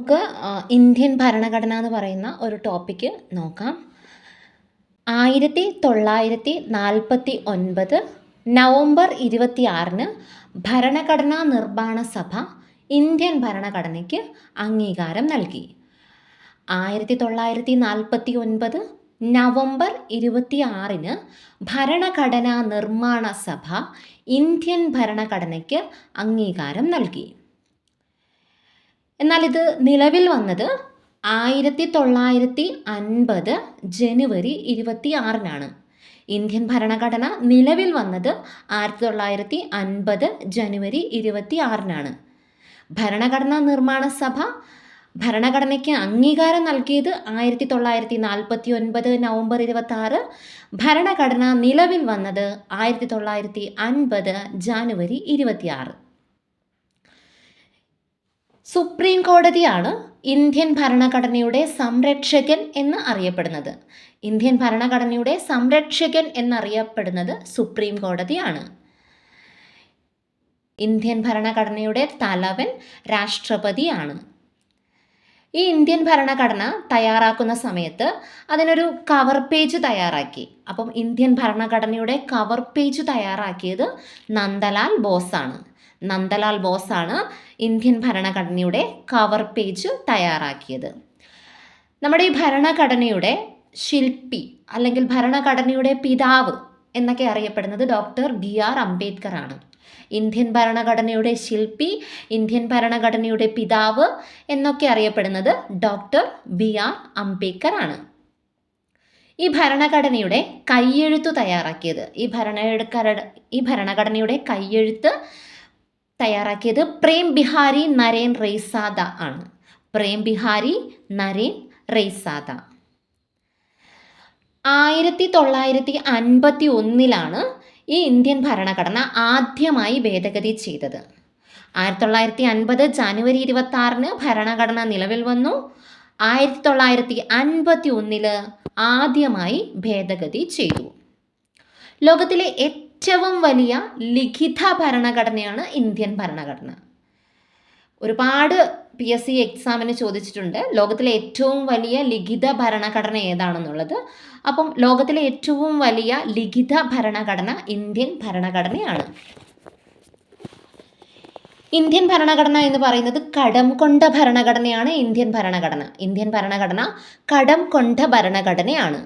നമുക്ക് ഇന്ത്യൻ ഭരണഘടന എന്ന് പറയുന്ന ഒരു ടോപ്പിക്ക് നോക്കാം. ആയിരത്തി തൊള്ളായിരത്തി നാൽപ്പത്തി ഒൻപത് നവംബർ ഇരുപത്തി ആറിന് ഭരണഘടനാ നിർമ്മാണ സഭ ഇന്ത്യൻ ഭരണഘടനയ്ക്ക് അംഗീകാരം നൽകി. ആയിരത്തി തൊള്ളായിരത്തി നാൽപ്പത്തി ഒൻപത് നവംബർ ഇരുപത്തി ആറിന് ഭരണഘടനാ നിർമ്മാണ സഭ ഇന്ത്യൻ ഭരണഘടനയ്ക്ക് അംഗീകാരം നൽകി. എന്നാൽ ഇത് നിലവിൽ വന്നത് ആയിരത്തി തൊള്ളായിരത്തി അൻപത് ജനുവരി ഇരുപത്തി ആറിനാണ് ഇന്ത്യൻ ഭരണഘടന നിലവിൽ വന്നത് ആയിരത്തി തൊള്ളായിരത്തി അൻപത് ജനുവരി ഇരുപത്തി ആറിനാണ് ഭരണഘടനാ നിർമ്മാണ സഭ ഭരണഘടനയ്ക്ക് അംഗീകാരം നൽകിയത് ആയിരത്തി തൊള്ളായിരത്തി നാൽപ്പത്തി ഒൻപത് നവംബർ ഇരുപത്തി ആറ് ഭരണഘടന നിലവിൽ വന്നത് ആയിരത്തി തൊള്ളായിരത്തി അൻപത് ജാനുവരി ഇരുപത്തിയാറ്. സുപ്രീം കോടതിയാണ് ഇന്ത്യൻ ഭരണഘടനയുടെ സംരക്ഷകൻ എന്ന് അറിയപ്പെടുന്നത്. ഇന്ത്യൻ ഭരണഘടനയുടെ സംരക്ഷകൻ എന്നറിയപ്പെടുന്നത് സുപ്രീം കോടതിയാണ്. ഇന്ത്യൻ ഭരണഘടനയുടെ തലവൻ രാഷ്ട്രപതിയാണ്. ഈ ഇന്ത്യൻ ഭരണഘടന തയ്യാറാക്കുന്ന സമയത്ത് അതിനൊരു കവർ പേജ് തയ്യാറാക്കി. അപ്പം ഇന്ത്യൻ ഭരണഘടനയുടെ കവർ പേജ് തയ്യാറാക്കിയത് നന്ദലാൽ ബോസാണ്. നന്ദലാൽ ബോസാണ് ഇന്ത്യൻ ഭരണഘടനയുടെ കവർ പേജ് തയ്യാറാക്കിയത്. നമ്മുടെ ഈ ഭരണഘടനയുടെ ശില്പി അല്ലെങ്കിൽ ഭരണഘടനയുടെ പിതാവ് എന്നൊക്കെ അറിയപ്പെടുന്നത് ഡോക്ടർ ബി ആർ അംബേദ്കർ ആണ്. ഇന്ത്യൻ ഭരണഘടനയുടെ ശില്പി ഇന്ത്യൻ ഭരണഘടനയുടെ പിതാവ് എന്നൊക്കെ അറിയപ്പെടുന്നത് ഡോക്ടർ ബി ആർ അംബേദ്കർ ആണ്. ഈ ഭരണഘടനയുടെ കയ്യെഴുത്ത് തയ്യാറാക്കിയത് ഈ ഭരണ ഈ ഭരണഘടനയുടെ കയ്യെഴുത്ത് തയ്യാറാക്കിയത് പ്രേം ബിഹാരി നരേൻ റെയ്സാദ ആണ്. പ്രേം ബിഹാരി നരേൻ റെയ്സാദ. ആയിരത്തി തൊള്ളായിരത്തി അൻപത്തി ഒന്നിലാണ് ഈ ഇന്ത്യൻ ഭരണഘടന ആദ്യമായി ഭേദഗതി ചെയ്തത്. ആയിരത്തി തൊള്ളായിരത്തി അൻപത് ജനുവരി ഇരുപത്തി ആറിന് ഭരണഘടന നിലവിൽ വന്നു. ആയിരത്തി തൊള്ളായിരത്തി അൻപത്തി ഒന്നിൽ ആദ്യമായി ഭേദഗതി ചെയ്തു. ലോകത്തിലെ ഏറ്റവും വലിയ ലിഖിത ഭരണഘടനയാണ് ഇന്ത്യൻ ഭരണഘടന. ഒരുപാട് പി എസ് സി എക്സാമിന് ചോദിച്ചിട്ടുണ്ട്. ലോകത്തിലെ ഏറ്റവും വലിയ ലിഖിത ഭരണഘടന ഏതാണെന്നുള്ളത്. അപ്പം ലോകത്തിലെ ഏറ്റവും വലിയ ലിഖിത ഭരണഘടന ഇന്ത്യൻ ഭരണഘടനയാണ്. ഇന്ത്യൻ ഭരണഘടന എന്ന് പറയുന്നത് കടം കൊണ്ട ഭരണഘടനയാണ് ഇന്ത്യൻ ഭരണഘടന. ഇന്ത്യൻ ഭരണഘടന കടം കൊണ്ട ഭരണഘടനയാണ്.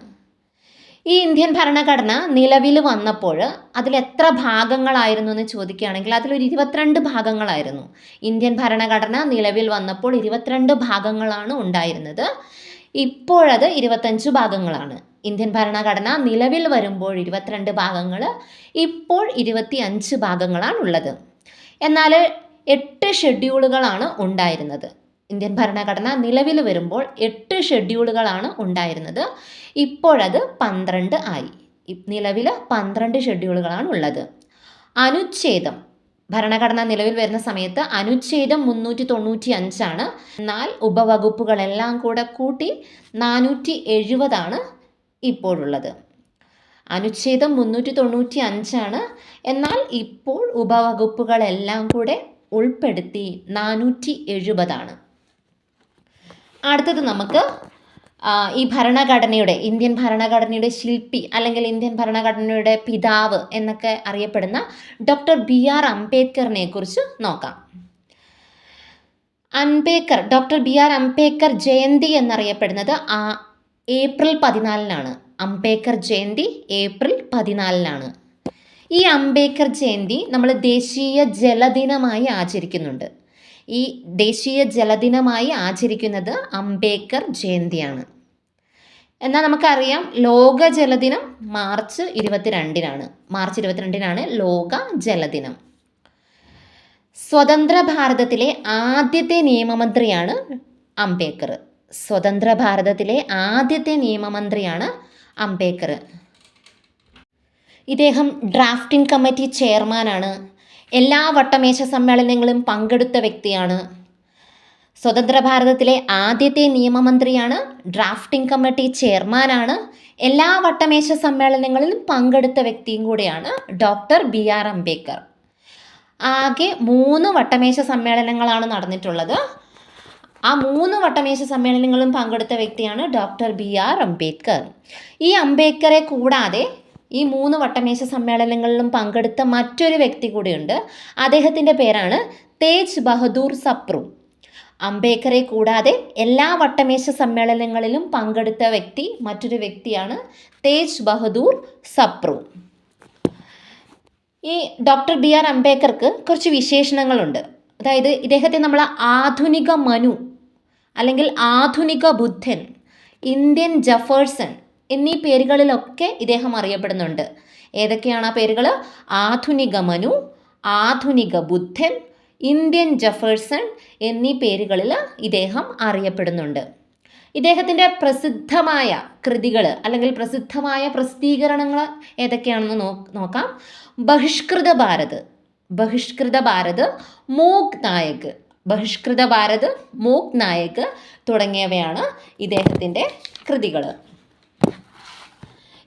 ഈ ഇന്ത്യൻ ഭരണഘടന നിലവിൽ വന്നപ്പോൾ അതിൽ എത്ര ഭാഗങ്ങളായിരുന്നു എന്ന് ചോദിക്കുകയാണെങ്കിൽ അതിലൊരു ഇരുപത്തിരണ്ട് ഭാഗങ്ങളായിരുന്നു. ഇന്ത്യൻ ഭരണഘടന നിലവിൽ വന്നപ്പോൾ ഇരുപത്തിരണ്ട് ഭാഗങ്ങളാണ് ഉണ്ടായിരുന്നത്. ഇപ്പോഴത് ഇരുപത്തഞ്ച് ഭാഗങ്ങളാണ്. ഇന്ത്യൻ ഭരണഘടന നിലവിൽ വരുമ്പോൾ ഇരുപത്തിരണ്ട് ഭാഗങ്ങൾ ഇപ്പോൾ ഇരുപത്തി അഞ്ച് ഭാഗങ്ങളാണുള്ളത് എന്നാൽ എട്ട് ഷെഡ്യൂളുകളാണ് ഉണ്ടായിരുന്നത്. ഇന്ത്യൻ ഭരണഘടന നിലവിൽ വരുമ്പോൾ എട്ട് ഷെഡ്യൂളുകളാണ് ഉണ്ടായിരുന്നത്. ഇപ്പോഴത് പന്ത്രണ്ട് ആയി. നിലവിൽ പന്ത്രണ്ട് ഷെഡ്യൂളുകളാണ് ഉള്ളത്. അനുച്ഛേദം. ഭരണഘടന നിലവിൽ വരുന്ന സമയത്ത് അനുച്ഛേദം മുന്നൂറ്റി തൊണ്ണൂറ്റി അഞ്ചാണ് എന്നാൽ ഉപവകുപ്പുകളെല്ലാം കൂടെ കൂട്ടി നാനൂറ്റി എഴുപതാണ് ഇപ്പോഴുള്ളത്. അനുച്ഛേദം മുന്നൂറ്റി തൊണ്ണൂറ്റി അഞ്ചാണ് എന്നാൽ ഇപ്പോൾ ഉപവകുപ്പുകളെല്ലാം കൂടെ ഉൾപ്പെടുത്തി നാനൂറ്റി എഴുപതാണ് അടുത്തത് നമുക്ക് ഈ ഭരണഘടനയുടെ ഇന്ത്യൻ ഭരണഘടനയുടെ ശില്പി അല്ലെങ്കിൽ ഇന്ത്യൻ ഭരണഘടനയുടെ പിതാവ് എന്നൊക്കെ അറിയപ്പെടുന്ന ഡോക്ടർ ബി ആർ അംബേദ്കറിനെ കുറിച്ച് നോക്കാം. Ambedkar doctor B R Ambedkar Jayanti എന്നറിയപ്പെടുന്നത് ആ ഏപ്രിൽ പതിനാലിനാണ്. അംബേദ്കർ ജയന്തി ഏപ്രിൽ പതിനാലിനാണ്. ഈ അംബേദ്കർ ജയന്തി നമ്മൾ ദേശീയ ജലദിനമായി ആചരിക്കുന്നുണ്ട്. ഈ ദേശീയ ജലദിനമായി ആചരിക്കുന്നത് അംബേദ്കർ ജയന്തിയാണ്. എന്നാൽ നമുക്കറിയാം ലോക ജലദിനം മാർച്ച് ഇരുപത്തിരണ്ടിനാണ്. മാർച്ച് ഇരുപത്തിരണ്ടിനാണ് ലോക ജലദിനം. സ്വതന്ത്ര ഭാരതത്തിലെ ആദ്യത്തെ നിയമമന്ത്രിയാണ് അംബേദ്കർ. സ്വതന്ത്ര ഭാരതത്തിലെ ആദ്യത്തെ നിയമമന്ത്രിയാണ് അംബേദ്കർ. ഇദ്ദേഹം ഡ്രാഫ്റ്റിംഗ് കമ്മിറ്റി ചെയർമാനാണ്. എല്ലാ വട്ടമേശ സമ്മേളനങ്ങളും പങ്കെടുത്ത വ്യക്തിയാണ്. സ്വതന്ത്ര ഭാരതത്തിലെ ആദ്യത്തെ നിയമമന്ത്രിയാണ് ഡ്രാഫ്റ്റിംഗ് കമ്മിറ്റി ചെയർമാനാണ് എല്ലാ വട്ടമേശ സമ്മേളനങ്ങളിലും പങ്കെടുത്ത വ്യക്തിയും കൂടിയാണ് ഡോക്ടർ ബി ആർ അംബേദ്കർ. ആകെ മൂന്ന് വട്ടമേശ സമ്മേളനങ്ങളാണ് നടന്നിട്ടുള്ളത്. ആ മൂന്ന് വട്ടമേശ സമ്മേളനങ്ങളും പങ്കെടുത്ത വ്യക്തിയാണ് ഡോക്ടർ ബി ആർ അംബേദ്കർ. ഈ അംബേദ്കറെ കൂടാതെ ഈ മൂന്ന് വട്ടമേശ സമ്മേളനങ്ങളിലും പങ്കെടുത്ത മറ്റൊരു വ്യക്തി കൂടിയുണ്ട്. അദ്ദേഹത്തിന്റെ പേരാണ് തേജ് ബഹദൂർ സപ്രു. അംബേദ്കറെ കൂടാതെ എല്ലാ വട്ടമേശ സമ്മേളനങ്ങളിലും പങ്കെടുത്ത വ്യക്തി മറ്റൊരു വ്യക്തിയാണ് തേജ് ബഹദൂർ സപ്രു. ഈ ഡോക്ടർ ബി ആർ അംബേദ്കർക്ക് കുറച്ച് വിശേഷണങ്ങളുണ്ട്. അതായത് ഇദ്ദേഹത്തെ നമ്മൾ ആധുനിക മനു അല്ലെങ്കിൽ ആധുനിക ബുദ്ധൻ ഇന്ത്യൻ ജഫേഴ്സൺ എന്നീ പേരുകളിലൊക്കെ ഇദ്ദേഹം അറിയപ്പെടുന്നുണ്ട്. ഏതൊക്കെയാണ് ആ പേരുകൾ ആധുനിക മനു ആധുനിക ബുദ്ധൻ ഇന്ത്യൻ ജഫേഴ്സൺ എന്നീ പേരുകളിൽ ഇദ്ദേഹം അറിയപ്പെടുന്നുണ്ട്. ഇദ്ദേഹത്തിന്റെ പ്രസിദ്ധമായ കൃതികൾ അല്ലെങ്കിൽ പ്രസിദ്ധമായ പ്രസിദ്ധീകരണങ്ങൾ ഏതൊക്കെയാണെന്ന് നോ നോക്കാം. ബഹിഷ്കൃത ഭാരത് ബഹിഷ്കൃത ഭാരത് മൂക് നായക് ബഹിഷ്കൃത ഭാരത് മൂക് നായക് തുടങ്ങിയവയാണ് ഇദ്ദേഹത്തിന്റെ കൃതികൾ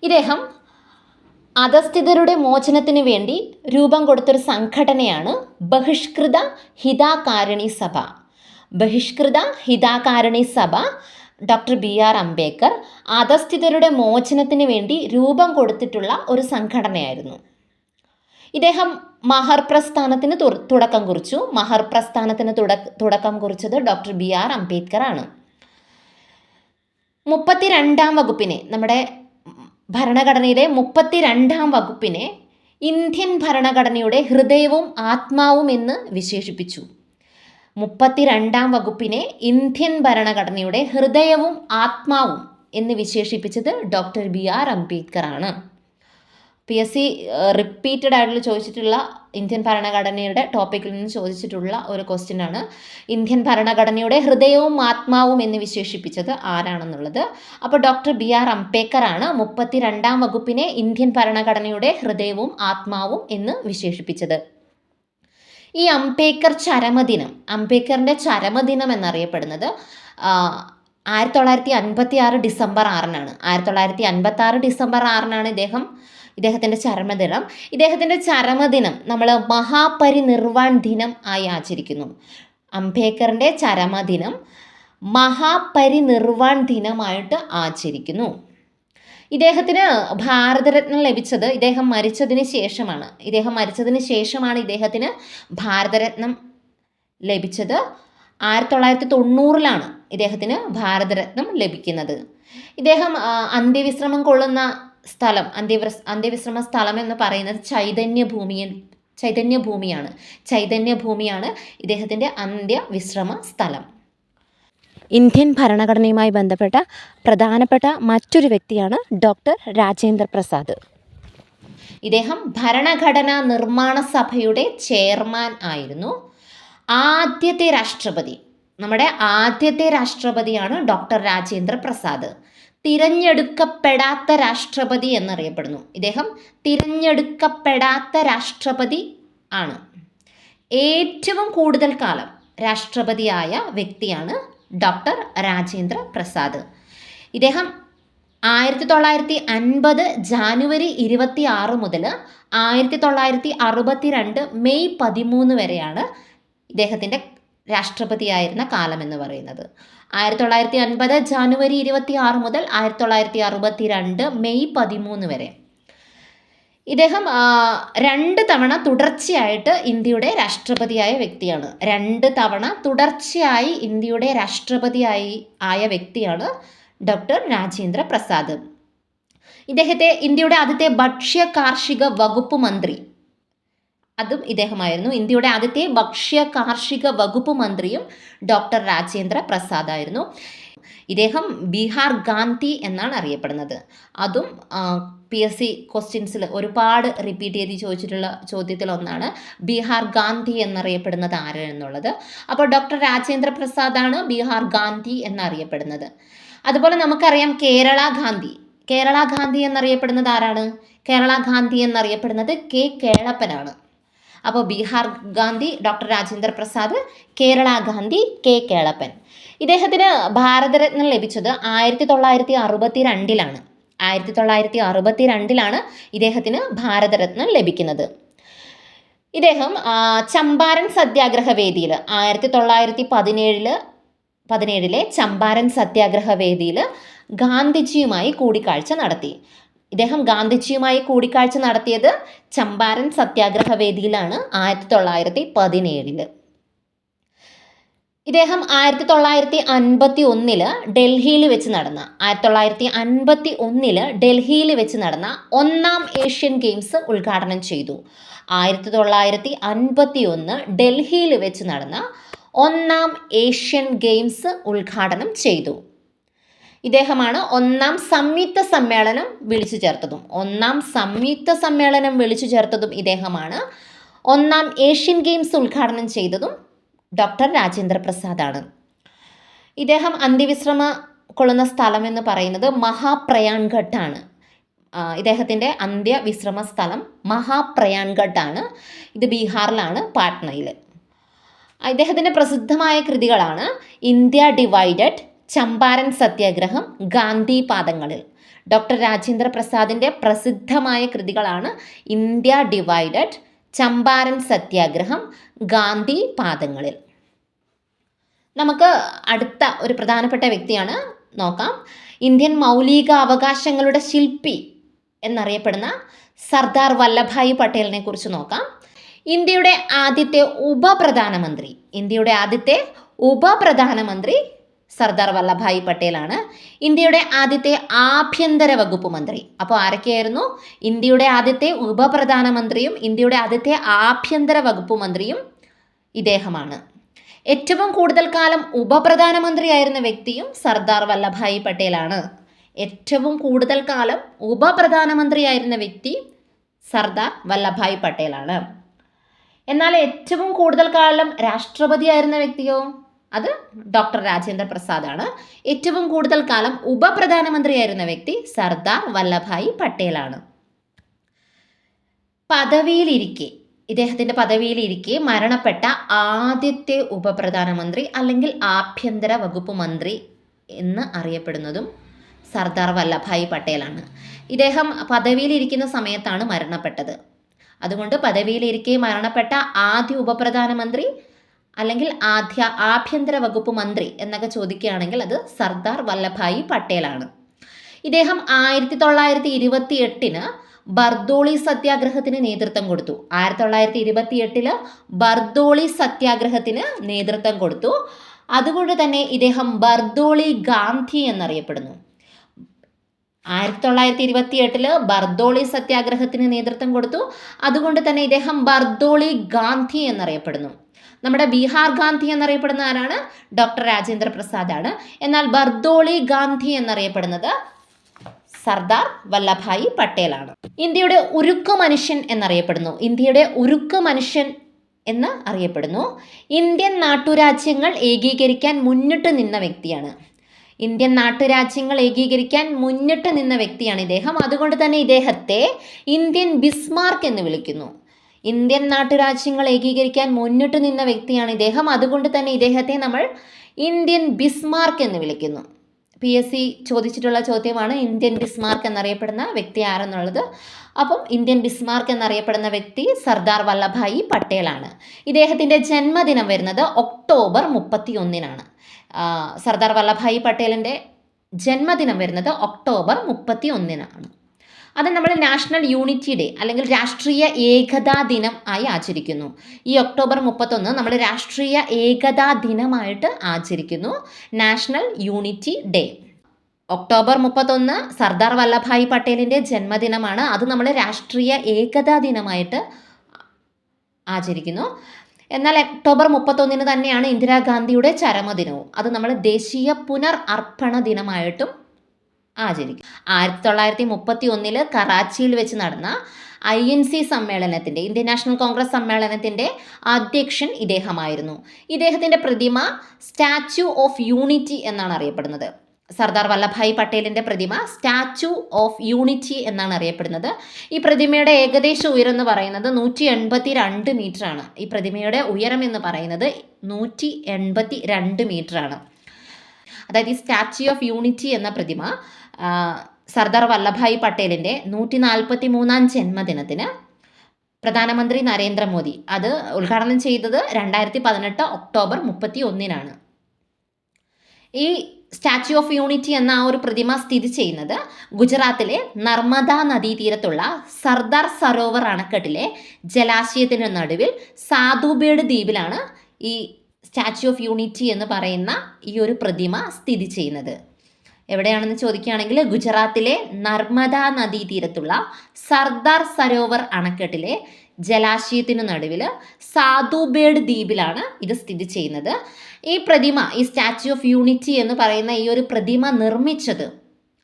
ഇദ്ദേഹം അധസ്ഥിതരുടെ മോചനത്തിന് വേണ്ടി രൂപം കൊടുത്തൊരു സംഘടനയാണ് ബഹിഷ്കൃത ഹിതാകാരണി Sabha. Bahishkrit Hitakarini Sabha doctor B R Ambedkar അധസ്ഥിതരുടെ മോചനത്തിന് വേണ്ടി രൂപം കൊടുത്തിട്ടുള്ള ഒരു സംഘടനയായിരുന്നു. ഇദ്ദേഹം മഹർ പ്രസ്ഥാനത്തിന് തുടക്കം കുറിച്ചു. മഹർ പ്രസ്ഥാനത്തിന് തുട- തുടക്കം കുറിച്ചത് ഡോക്ടർ ബി ആർ അംബേദ്കർ ആണ്. മുപ്പത്തിരണ്ടാം വകുപ്പിനെ നമ്മുടെ ഭരണഘടനയിലെ മുപ്പത്തിരണ്ടാം വകുപ്പിനെ ഇന്ത്യൻ ഭരണഘടനയുടെ ഹൃദയവും ആത്മാവും എന്ന് വിശേഷിപ്പിച്ചു. മുപ്പത്തിരണ്ടാം വകുപ്പിനെ ഇന്ത്യൻ ഭരണഘടനയുടെ ഹൃദയവും ആത്മാവും എന്ന് വിശേഷിപ്പിച്ചത് ഡോക്ടർ ബി ആർ അംബേദ്കർ ആണ് പി എസ് സി റിപ്പീറ്റഡ് ആയിട്ടുള്ള ചോദിച്ചിട്ടുള്ള ഇന്ത്യൻ ഭരണഘടനയുടെ ടോപ്പിക്കിൽ നിന്ന് ചോദിച്ചിട്ടുള്ള ഒരു ക്വസ്റ്റ്യൻ ആണ്. ഇന്ത്യൻ ഭരണഘടനയുടെ ഹൃദയവും ആത്മാവും എന്ന് വിശേഷിപ്പിച്ചത് ആരാണെന്നുള്ളത്. അപ്പോൾ ഡോക്ടർ ബി ആർ അംബേക്കർ ആണ് മുപ്പത്തി രണ്ടാം വകുപ്പിനെ ഇന്ത്യൻ ഭരണഘടനയുടെ ഹൃദയവും ആത്മാവും എന്ന് വിശേഷിപ്പിച്ചത്. ഈ അംബേക്കർ ചരമദിനം അംബേദ്കറിന്റെ ചരമദിനം എന്നറിയപ്പെടുന്നത് ആയിരത്തി തൊള്ളായിരത്തി അൻപത്തി ആറ് ഡിസംബർ ആറിനാണ്. ആയിരത്തി തൊള്ളായിരത്തി അൻപത്തി ആറ് ഡിസംബർ ആറിനാണ് ഇദ്ദേഹം ഇദ്ദേഹത്തിന്റെ ചരമദിനം. ഇദ്ദേഹത്തിന്റെ ചരമദിനം നമ്മൾ മഹാപരിനിർവാൺ ദിനം ആയി ആചരിക്കുന്നു. അംബേദ്കറിന്റെ ചരമദിനം മഹാപരിനിർവാൺ ദിനമായിട്ട് ആചരിക്കുന്നു. ഇദ്ദേഹത്തിന് ഭാരതരത്നം ലഭിച്ചത് ഇദ്ദേഹം മരിച്ചതിന് ശേഷമാണ്. ഇദ്ദേഹം മരിച്ചതിന് ശേഷമാണ് ഇദ്ദേഹത്തിന് ഭാരതരത്നം ലഭിച്ചത്. ആയിരത്തി തൊള്ളായിരത്തി തൊണ്ണൂറിലാണ് ഇദ്ദേഹത്തിന് ഭാരതരത്നം ലഭിക്കുന്നത്. ഇദ്ദേഹം അന്ത്യവിശ്രമം കൊള്ളുന്ന സ്ഥലം അന്ത്യവ്ര അന്ത്യവിശ്രമ സ്ഥലം എന്ന് പറയുന്നത് ചൈതന്യഭൂമിയിൽ ചൈതന്യഭൂമിയാണ്. ചൈതന്യഭൂമിയാണ് ഇദ്ദേഹത്തിന്റെ അന്ത്യവിശ്രമ സ്ഥലം. ഇന്ത്യൻ ഭരണഘടനയുമായി ബന്ധപ്പെട്ട പ്രധാനപ്പെട്ട മറ്റൊരു വ്യക്തിയാണ് ഡോക്ടർ രാജേന്ദ്ര പ്രസാദ്. ഇദ്ദേഹം ഭരണഘടനാ നിർമ്മാണ സഭയുടെ ചെയർമാൻ ആയിരുന്നു. ആദ്യത്തെ രാഷ്ട്രപതി നമ്മുടെ ആദ്യത്തെ രാഷ്ട്രപതിയാണ് ഡോക്ടർ രാജേന്ദ്ര പ്രസാദ്. തിരഞ്ഞെടുക്കപ്പെടാത്ത രാഷ്ട്രപതി എന്നറിയപ്പെടുന്നു. ഇദ്ദേഹം തിരഞ്ഞെടുക്കപ്പെടാത്ത രാഷ്ട്രപതി ആണ്. ഏറ്റവും കൂടുതൽ കാലം രാഷ്ട്രപതിയായ വ്യക്തിയാണ് ഡോക്ടർ രാജേന്ദ്ര പ്രസാദ്. ഇദ്ദേഹം ആയിരത്തി തൊള്ളായിരത്തി അൻപത് ജാനുവരി ഇരുപത്തി ആറ് മുതൽ ആയിരത്തി തൊള്ളായിരത്തി അറുപത്തി രണ്ട് മെയ് പതിമൂന്ന് വരെയാണ് ഇദ്ദേഹത്തിന്റെ രാഷ്ട്രപതിയായിരുന്ന കാലം എന്ന് പറയുന്നത്. ആയിരത്തി തൊള്ളായിരത്തി അൻപത് ജാനുവരി ഇരുപത്തി ആറ് മുതൽ ആയിരത്തി തൊള്ളായിരത്തി അറുപത്തി രണ്ട് മെയ് പതിമൂന്ന് വരെ. ഇദ്ദേഹം രണ്ട് തവണ തുടർച്ചയായിട്ട് ഇന്ത്യയുടെ രാഷ്ട്രപതിയായ വ്യക്തിയാണ്. രണ്ട് തവണ തുടർച്ചയായി ഇന്ത്യയുടെ രാഷ്ട്രപതിയായി ആയ വ്യക്തിയാണ് ഡോക്ടർ രാജേന്ദ്ര പ്രസാദ്. ഇദ്ദേഹത്തെ ഇന്ത്യയുടെ ആദ്യത്തെ ഭക്ഷ്യ കാർഷിക വകുപ്പ് മന്ത്രി അതും ഇദ്ദേഹമായിരുന്നു. ഇന്ത്യയുടെ ആദ്യത്തെ ഭക്ഷ്യ കാർഷിക വകുപ്പ് മന്ത്രിയും ഡോക്ടർ രാജേന്ദ്ര പ്രസാദ് ആയിരുന്നു. ഇദ്ദേഹം ബീഹാർ ഗാന്ധി എന്നാണ് അറിയപ്പെടുന്നത്. അതും പി എസ് സി ക്വസ്റ്റ്യൻസിൽ ഒരുപാട് റിപ്പീറ്റ് ചെയ്ത് ചോദിച്ചിട്ടുള്ള ചോദ്യത്തിൽ ഒന്നാണ് ബീഹാർ ഗാന്ധി എന്നറിയപ്പെടുന്നത് ആര് എന്നുള്ളത്. അപ്പോൾ ഡോക്ടർ രാജേന്ദ്ര പ്രസാദാണ് ബീഹാർ ഗാന്ധി എന്നറിയപ്പെടുന്നത്. അതുപോലെ നമുക്കറിയാം കേരള ഗാന്ധി. കേരള ഗാന്ധി എന്നറിയപ്പെടുന്നത് ആരാണ്? കേരള ഗാന്ധി എന്നറിയപ്പെടുന്നത് കെ കേളപ്പനാണ്. അപ്പോൾ ബീഹാർ ഗാന്ധി ഡോക്ടർ രാജേന്ദ്ര പ്രസാദ് കേരള ഗാന്ധി കെ കേളപ്പൻ. ഇദ്ദേഹത്തിന് ഭാരതരത്നം ലഭിച്ചത് ആയിരത്തി തൊള്ളായിരത്തി അറുപത്തി രണ്ടിലാണ് ആയിരത്തി തൊള്ളായിരത്തി അറുപത്തി രണ്ടിലാണ് ഇദ്ദേഹത്തിന് ഭാരതരത്നം ലഭിക്കുന്നത്. ഇദ്ദേഹം ചമ്പാരൻ സത്യാഗ്രഹ വേദിയിൽ ആയിരത്തി തൊള്ളായിരത്തി പതിനേഴിൽ പതിനേഴിലെ ചമ്പാരൻ സത്യാഗ്രഹ വേദിയിൽ ഗാന്ധിജിയുമായി കൂടിക്കാഴ്ച നടത്തി. ഇദ്ദേഹം ഗാന്ധിജിയുമായി കൂടിക്കാഴ്ച നടത്തിയത് ചമ്പാരൻ സത്യാഗ്രഹ വേദിയിലാണ് ആയിരത്തി തൊള്ളായിരത്തി പതിനേഴിൽ ഇദ്ദേഹം ആയിരത്തി തൊള്ളായിരത്തി അൻപത്തി ഒന്നിൽ ഡൽഹിയിൽ വെച്ച് നടന്ന ആയിരത്തി തൊള്ളായിരത്തി അൻപത്തി ഒന്നിൽ ഡൽഹിയിൽ വെച്ച് നടന്ന ഒന്നാം ഏഷ്യൻ ഗെയിംസ് ഉദ്ഘാടനം ചെയ്തു. ആയിരത്തി തൊള്ളായിരത്തി അൻപത്തി ഒന്ന് ഡൽഹിയിൽ വെച്ച് നടന്ന ഒന്നാം ഏഷ്യൻ ഗെയിംസ് ഉദ്ഘാടനം ചെയ്തു. ഇദ്ദേഹമാണ് ഒന്നാം സംയുക്ത സമ്മേളനം വിളിച്ചു ചേർത്തതും. ഒന്നാം സംയുക്ത സമ്മേളനം വിളിച്ചു ചേർത്തതും ഇദ്ദേഹമാണ്. ഒന്നാം ഏഷ്യൻ ഗെയിംസ് ഉദ്ഘാടനം ചെയ്തതും ഡോക്ടർ രാജേന്ദ്ര പ്രസാദാണ് ഇദ്ദേഹം അന്ത്യവിശ്രമ കൊള്ളുന്ന സ്ഥലം എന്ന് പറയുന്നത് മഹാപ്രയാൺഘട്ട് ആണ് ആ, ഇദ്ദേഹത്തിന്റെ അന്ത്യവിശ്രമ സ്ഥലം മഹാപ്രയാൺഘട്ട് ആണ് ഇത് ബീഹാറിലാണ് പാട്നയിൽ. ഇദ്ദേഹത്തിന്റെ പ്രസിദ്ധമായ കൃതികളാണ് ഇന്ത്യ ഡിവൈഡഡ് ചമ്പാരൻ സത്യാഗ്രഹം ഗാന്ധി പാദങ്ങളിൽ. ഡോക്ടർ രാജേന്ദ്ര പ്രസാദിന്റെ പ്രസിദ്ധമായ കൃതികളാണ് ഇന്ത്യ ഡിവൈഡഡ് ചമ്പാരൻ സത്യാഗ്രഹം ഗാന്ധി പാദങ്ങളിൽ. നമുക്ക് അടുത്ത ഒരു പ്രധാനപ്പെട്ട വ്യക്തിയാണ് നോക്കാം. ഇന്ത്യൻ മൗലിക അവകാശങ്ങളുടെ ശില്പി എന്നറിയപ്പെടുന്ന സർദാർ വല്ലഭായി പട്ടേലിനെ കുറിച്ച് നോക്കാം. ഇന്ത്യയുടെ ആദ്യത്തെ ഉപപ്രധാനമന്ത്രി ഇന്ത്യയുടെ ആദ്യത്തെ ഉപപ്രധാനമന്ത്രി സർദാർ വല്ലഭായി പട്ടേലാണ്. ഇന്ത്യയുടെ ആദ്യത്തെ ആഭ്യന്തര വകുപ്പ് മന്ത്രി. അപ്പോൾ ആരൊക്കെയായിരുന്നു? ഇന്ത്യയുടെ ആദ്യത്തെ ഉപപ്രധാനമന്ത്രിയും ഇന്ത്യയുടെ ആദ്യത്തെ ആഭ്യന്തര വകുപ്പ് മന്ത്രിയും ഇദ്ദേഹമാണ്. ഏറ്റവും കൂടുതൽ കാലം ഉപപ്രധാനമന്ത്രിയായിരുന്ന വ്യക്തിയും സർദാർ വല്ലഭായ് പട്ടേലാണ്. ഏറ്റവും കൂടുതൽ കാലം ഉപപ്രധാനമന്ത്രിയായിരുന്ന വ്യക്തി സർദാർ വല്ലഭായ് പട്ടേലാണ്. എന്നാൽ ഏറ്റവും കൂടുതൽ കാലം രാഷ്ട്രപതിയായിരുന്ന വ്യക്തിയോ? അത് ഡോക്ടർ രാജേന്ദ്ര പ്രസാദാണ്. ഏറ്റവും കൂടുതൽ കാലം ഉപപ്രധാനമന്ത്രിയായിരുന്ന വ്യക്തി സർദാർ വല്ലഭായി പട്ടേലാണ്. പദവിയിലിരിക്കെ ഇദ്ദേഹത്തിന്റെ പദവിയിലിരിക്കെ മരണപ്പെട്ട ആദ്യത്തെ ഉപപ്രധാനമന്ത്രി അല്ലെങ്കിൽ ആഭ്യന്തര വകുപ്പ് മന്ത്രി എന്ന് അറിയപ്പെടുന്നതും സർദാർ വല്ലഭായ് പട്ടേലാണ്. ഇദ്ദേഹം പദവിയിലിരിക്കുന്ന സമയത്താണ് മരണപ്പെട്ടത്. അതുകൊണ്ട് പദവിയിലിരിക്കെ മരണപ്പെട്ട ആദ്യ ഉപപ്രധാനമന്ത്രി അല്ലെങ്കിൽ ആദ്യ ആഭ്യന്തര വകുപ്പ് മന്ത്രി എന്നൊക്കെ ചോദിക്കുകയാണെങ്കിൽ അത് സർദാർ വല്ലഭായി പട്ടേലാണ്. ഇദ്ദേഹം ആയിരത്തി തൊള്ളായിരത്തി ഇരുപത്തി എട്ടിന് ബർദോളി സത്യാഗ്രഹത്തിന് നേതൃത്വം കൊടുത്തു. ആയിരത്തി തൊള്ളായിരത്തി ഇരുപത്തി എട്ടിൽ ബർദോളി സത്യാഗ്രഹത്തിന് നേതൃത്വം കൊടുത്തു. അതുകൊണ്ട് തന്നെ ഇദ്ദേഹം ബർദോളി ഗാന്ധി എന്നറിയപ്പെടുന്നു. ആയിരത്തി തൊള്ളായിരത്തി ഇരുപത്തി എട്ടിൽ ബർദോളി സത്യാഗ്രഹത്തിന് നേതൃത്വം കൊടുത്തു. അതുകൊണ്ട് തന്നെ ഇദ്ദേഹം ബർദോളി ഗാന്ധി എന്നറിയപ്പെടുന്നു. നമ്മുടെ ബീഹാർ ഗാന്ധി എന്നറിയപ്പെടുന്ന ആരാണ്? ഡോക്ടർ രാജേന്ദ്ര പ്രസാദ് ആണ്. എന്നാൽ ബർദോളി ഗാന്ധി എന്നറിയപ്പെടുന്നത് സർദാർ വല്ലഭായി പട്ടേലാണ് ഇന്ത്യയുടെ ഉരുക്കു മനുഷ്യൻ എന്നറിയപ്പെടുന്നു. ഇന്ത്യയുടെ ഉരുക്കു മനുഷ്യൻ എന്ന് അറിയപ്പെടുന്നു. ഇന്ത്യൻ നാട്ടുരാജ്യങ്ങൾ ഏകീകരിക്കാൻ മുന്നിട്ട് നിന്ന വ്യക്തിയാണ്. ഇന്ത്യൻ നാട്ടുരാജ്യങ്ങൾ ഏകീകരിക്കാൻ മുന്നിട്ട് നിന്ന വ്യക്തിയാണ് ഇദ്ദേഹം. അതുകൊണ്ട് തന്നെ ഇദ്ദേഹത്തെ ഇന്ത്യൻ ബിസ്മാർക്ക് എന്ന് വിളിക്കുന്നു. ഇന്ത്യൻ നാട്ടുരാജ്യങ്ങൾ ഏകീകരിക്കാൻ മുന്നിട്ട് നിന്ന വ്യക്തിയാണ് ഇദ്ദേഹം. അതുകൊണ്ട് തന്നെ ഇദ്ദേഹത്തെ നമ്മൾ ഇന്ത്യൻ ബിസ്മാർക്ക് എന്ന് വിളിക്കുന്നു. പി എസ് സി ചോദിച്ചിട്ടുള്ള ചോദ്യമാണ് ഇന്ത്യൻ ബിസ്മാർക്ക് എന്നറിയപ്പെടുന്ന വ്യക്തി ആരെന്നുള്ളത്? അപ്പം ഇന്ത്യൻ ബിസ്മാർക്ക് എന്നറിയപ്പെടുന്ന വ്യക്തി സർദാർ വല്ലഭായി പട്ടേലാണ്. ഇദ്ദേഹത്തിന്റെ ജന്മദിനം വരുന്നത് ഒക്ടോബർ മുപ്പത്തി ഒന്നിനാണ് സർദാർ വല്ലഭായി പട്ടേലിന്റെ ജന്മദിനം വരുന്നത് ഒക്ടോബർ മുപ്പത്തി ഒന്നിനാണ് അത് നമ്മൾ നാഷണൽ യൂണിറ്റി ഡേ അല്ലെങ്കിൽ രാഷ്ട്രീയ ഏകതാ ദിനം ആയി ആചരിക്കുന്നു. ഈ ഒക്ടോബർ മുപ്പത്തൊന്ന് നമ്മൾ രാഷ്ട്രീയ ഏകതാ ദിനമായിട്ട് ആചരിക്കുന്നു. National unity day. ഒക്ടോബർ മുപ്പത്തൊന്ന് സർദാർ വല്ലഭായ് പട്ടേലിന്റെ ജന്മദിനമാണ്. അത് നമ്മൾ രാഷ്ട്രീയ ഏകതാ ദിനമായിട്ട് ആചരിക്കുന്നു. എന്നാൽ ഒക്ടോബർ മുപ്പത്തൊന്നിന് തന്നെയാണ് ഇന്ദിരാഗാന്ധിയുടെ ചരമദിനവും. അത് നമ്മൾ ദേശീയ പുനർ അർപ്പണ ദിനമായിട്ടും ആചരിക്കും. ആയിരത്തി തൊള്ളായിരത്തി മുപ്പത്തി ഒന്നിൽ കറാച്ചിയിൽ വെച്ച് നടന്ന ഐ എൻ സി സമ്മേളനത്തിന്റെ ഇന്ത്യൻ നാഷണൽ കോൺഗ്രസ് സമ്മേളനത്തിന്റെ അധ്യക്ഷൻ ഇദ്ദേഹമായിരുന്നു. ഇദ്ദേഹത്തിന്റെ പ്രതിമ സ്റ്റാച്യു ഓഫ് യൂണിറ്റി എന്നാണ് അറിയപ്പെടുന്നത്. സർദാർ വല്ലഭായ് പട്ടേലിന്റെ പ്രതിമ സ്റ്റാച്യു ഓഫ് യൂണിറ്റി എന്നാണ് അറിയപ്പെടുന്നത്. ഈ പ്രതിമയുടെ ഏകദേശ ഉയരം എന്ന് പറയുന്നത് നൂറ്റി എൺപത്തി രണ്ട് മീറ്ററാണ്. ഈ പ്രതിമയുടെ ഉയരം എന്ന് പറയുന്നത് നൂറ്റി എൺപത്തി രണ്ട് മീറ്ററാണ്. അതായത് ഈ സ്റ്റാച്യു ഓഫ് യൂണിറ്റി എന്ന പ്രതിമ സർദാർ വല്ലഭായ് പട്ടേലിന്റെ നൂറ്റി നാൽപ്പത്തി മൂന്നാം ജന്മദിനത്തിന് പ്രധാനമന്ത്രി നരേന്ദ്രമോദി അത് ഉദ്ഘാടനം ചെയ്തത് രണ്ടായിരത്തി പതിനെട്ട് ഒക്ടോബർ മുപ്പത്തി ഒന്നിനാണ് ഈ സ്റ്റാച്യു ഓഫ് യൂണിറ്റി എന്ന ആ ഒരു പ്രതിമ സ്ഥിതി ചെയ്യുന്നത് ഗുജറാത്തിലെ നർമ്മദ നദീതീരത്തുള്ള സർദാർ സരോവർ അണക്കെട്ടിലെ ജലാശയത്തിന് നടുവിൽ സാധുബേഡ് ദ്വീപിലാണ് ഈ സ്റ്റാച്യു ഓഫ് യൂണിറ്റി എന്ന് പറയുന്ന ഈ ഒരു പ്രതിമ സ്ഥിതി ചെയ്യുന്നത്. എവിടെയാണെന്ന് ചോദിക്കുകയാണെങ്കിൽ ഗുജറാത്തിലെ നർമ്മദ നദീതീരത്തുള്ള സർദാർ സരോവർ അണക്കെട്ടിലെ ജലാശയത്തിനു നടുവിൽ സാധുബേഡ് ദ്വീപിലാണ് ഇത് സ്ഥിതി ചെയ്യുന്നത്. ഈ പ്രതിമ ഈ സ്റ്റാച്യു ഓഫ് യൂണിറ്റി എന്ന് പറയുന്ന ഈ ഒരു പ്രതിമ നിർമ്മിച്ചത്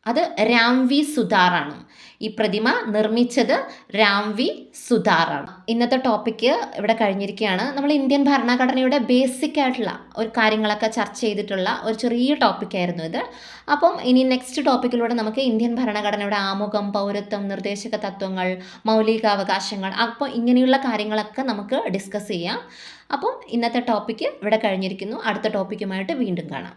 അത് രാം വി സുതാറാണ്. ഈ പ്രതിമ നിർമ്മിച്ചത് രാം വി സുതാറാണ്. ഇന്നത്തെ ടോപ്പിക്ക് ഇവിടെ കഴിഞ്ഞിരിക്കുകയാണ്. നമ്മൾ ഇന്ത്യൻ ഭരണഘടനയുടെ ബേസിക് ആയിട്ടുള്ള ഒരു കാര്യങ്ങളൊക്കെ ചർച്ച ചെയ്തിട്ടുള്ള ഒരു ചെറിയ ടോപ്പിക്കായിരുന്നു ഇത്. അപ്പം ഇനി നെക്സ്റ്റ് ടോപ്പിക്കിലൂടെ നമുക്ക് ഇന്ത്യൻ ഭരണഘടനയുടെ ആമുഖം പൗരത്വം നിർദ്ദേശക തത്വങ്ങൾ മൗലികാവകാശങ്ങൾ അപ്പോൾ ഇങ്ങനെയുള്ള കാര്യങ്ങളൊക്കെ നമുക്ക് ഡിസ്കസ് ചെയ്യാം. അപ്പം ഇന്നത്തെ ടോപ്പിക്ക് ഇവിടെ കഴിഞ്ഞിരിക്കുന്നു. അടുത്ത ടോപ്പിക്കുമായിട്ട് വീണ്ടും കാണാം.